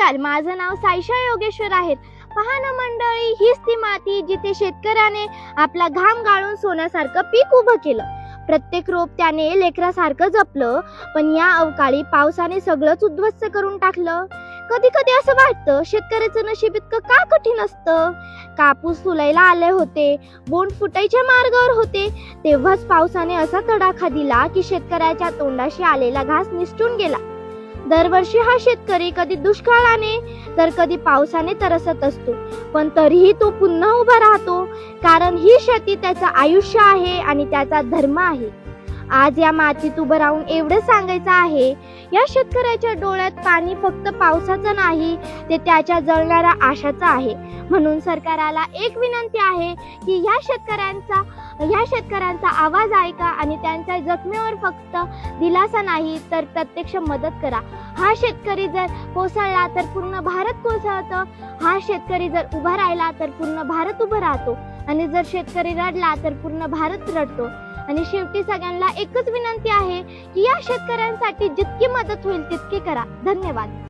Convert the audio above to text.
नमस्कार माझं नाव साईशा योगेश्वर आहे. पहा ना मंडळी हीच ती माती जिथे शेतकऱ्याने आपला घाम गाळून सोन्यासारखं पीक उभं केलं. प्रत्येक रोप त्याने लेकरासारखं जपलं पण या अवकाळी पावसाने सगळंच उद्ध्वस्त करून टाकलं. कधी कधी असं वाटतं शेतकऱ्याचं नशीब इतकं का कठीण असतं? कापूस फुलायला आले होते बोंड फुटायच्या मार्गावर होते. तेव्हाच पावसाने असा तडाखा दिला की शेतकऱ्याच्या तोंडाशी आलेला घास निसटून गेला. दरवर्षी हा शेतकरी कधी दुष्काळाने तर कधी पावसाने तरसत असतो. पण तरीही तो पुन्हा उभा राहतो कारण ही शेती त्याचं आयुष्य आहे आणि त्याचा धर्म आहे. आज या मातीत उभं राहून एवढं सांगायचं आहे या शेतकऱ्याच्या डोळ्यात पाणी फक्त पावसाचं नाही ते त्याच्या जळणाऱ्या आशाचं आहे. म्हणून सरकाराला एक विनंती आहे की ह्या शेतकऱ्यांचा ह्या शेतकऱ्यांचा आवाज ऐका आणि त्यांच्या जखमेवर फक्त दिलासा नाही तर प्रत्यक्ष मदत करा. हा शेतकरी जर कोसळला तर पूर्ण भारत कोसळतं. हा शेतकरी जर उभा राहिला तर पूर्ण भारत उभा राहतो. आणि जर शेतकरी रडला तर पूर्ण भारत रडतो. आणि शेवटी सगळ्यांना एकच विनंती आहे की या शेतकऱ्यांसाठी जितकी मदत होईल तितकी करा. धन्यवाद.